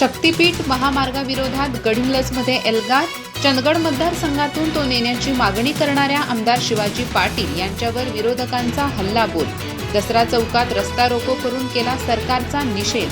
शक्तीपीठ महामार्गाविरोधात गडिंग्लजमध्ये एल्गार चंदगड मतदारसंघातून तो नेण्याची मागणी करणाऱ्या आमदार शिवाजी पाटील यांच्यावर विरोधकांचा हल्लाबोल. दसरा चौकात रस्ता रोको करून केला सरकारचा निषेध.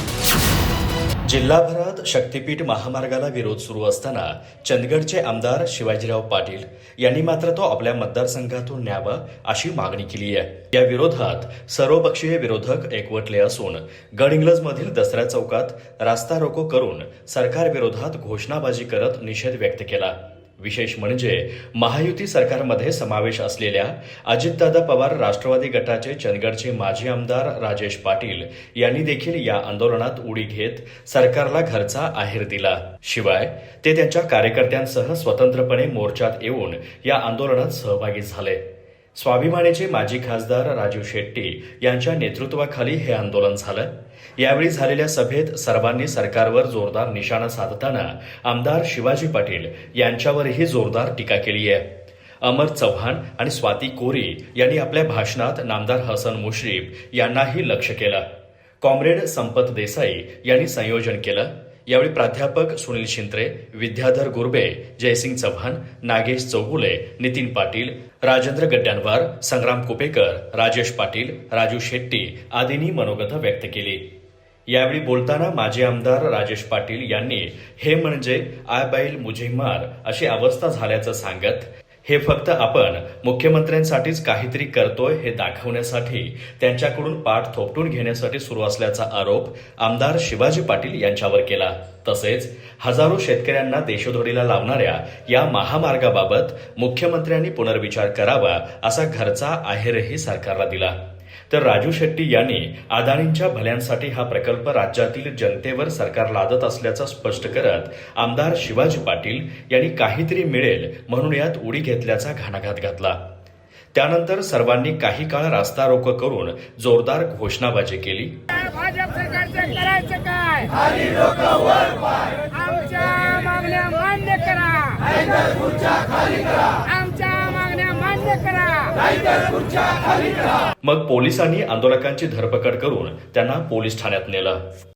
जिल्हाभरात शक्तीपीठ महामार्गाला विरोध सुरू असताना चंदगडचे आमदार शिवाजीराव पाटील यांनी मात्र तो आपल्या मतदारसंघातून न्यावा अशी मागणी केली आहे. या विरोधात सर्वपक्षीय विरोधक एकवटले असून गडइंग्लजमधील दसऱ्या चौकात रास्ता रोको करून सरकारविरोधात घोषणाबाजी करत निषेध व्यक्त केला. विशेष म्हणजे महायुती सरकारमध्ये समावेश असलेल्या अजितदादा पवार राष्ट्रवादी गटाचे चंदगडचे माजी आमदार राजेश पाटील यांनी देखील या आंदोलनात उडी घेत सरकारला घरचा आहेर दिला. शिवाय ते त्यांच्या कार्यकर्त्यांसह स्वतंत्रपणे मोर्चात येऊन या आंदोलनात सहभागी झाले. स्वाभिमानीचे माजी खासदार राजीव शेट्टी यांच्या नेतृत्वाखाली हे आंदोलन झालं. यावेळी झालेल्या सभेत सर्वांनी सरकारवर जोरदार निशाणा साधताना आमदार शिवाजी पाटील यांच्यावरही जोरदार टीका केली आहे. अमर चव्हाण आणि स्वाती कोरी यांनी आपल्या भाषणात नामदार हसन मुश्रीफ यांनाही लक्ष केलं. कॉम्रेड संपत देसाई यांनी संयोजन केलं. यावेळी प्राध्यापक सुनील शिंत्रे विद्याधर गुरबे जयसिंग चव्हाण नागेश चौगुले नितीन पाटील राजेंद्र गड्ड्यांवार संग्राम कुपेकर राजेश पाटील राजू शेट्टी आदींनी मनोगत व्यक्त केली. यावेळी बोलताना माजी आमदार राजेश पाटील यांनी हे म्हणजे आय बैल मुझे मार अशी अवस्था झाल्याचं सांगत हे फक्त आपण मुख्यमंत्र्यांसाठीच काहीतरी करतोय हे दाखवण्यासाठी त्यांच्याकडून पाठ थोपटून घेण्यासाठी सुरू असल्याचा आरोप आमदार शिवाजी पाटील यांच्यावर केला. तसेच हजारो शेतकऱ्यांना देशोधडीला लावणाऱ्या या महामार्गाबाबत मुख्यमंत्र्यांनी पुनर्विचार करावा असा घरचा आहेरही सरकारला दिला. तर राजू शेट्टी यांनी अदानींच्या भल्यांसाठी हा प्रकल्प राज्यातील जनतेवर सरकार लादत असल्याचं स्पष्ट करत आमदार शिवाजी पाटील यांनी काहीतरी मिळेल म्हणून यात उडी घेतल्याचा घाणाघात घातला. त्यानंतर सर्वांनी काही काळ रास्ता रोको करून जोरदार घोषणाबाजी केली. भाजप सरकारचं करायचं काय? आमच्या मागण्या मान्य करा आमच्या मागण्या मान्य करा मग पोलिसांनी आंदोलकांची धरपकड करून त्यांना पोलीस ठाण्यात नेलं.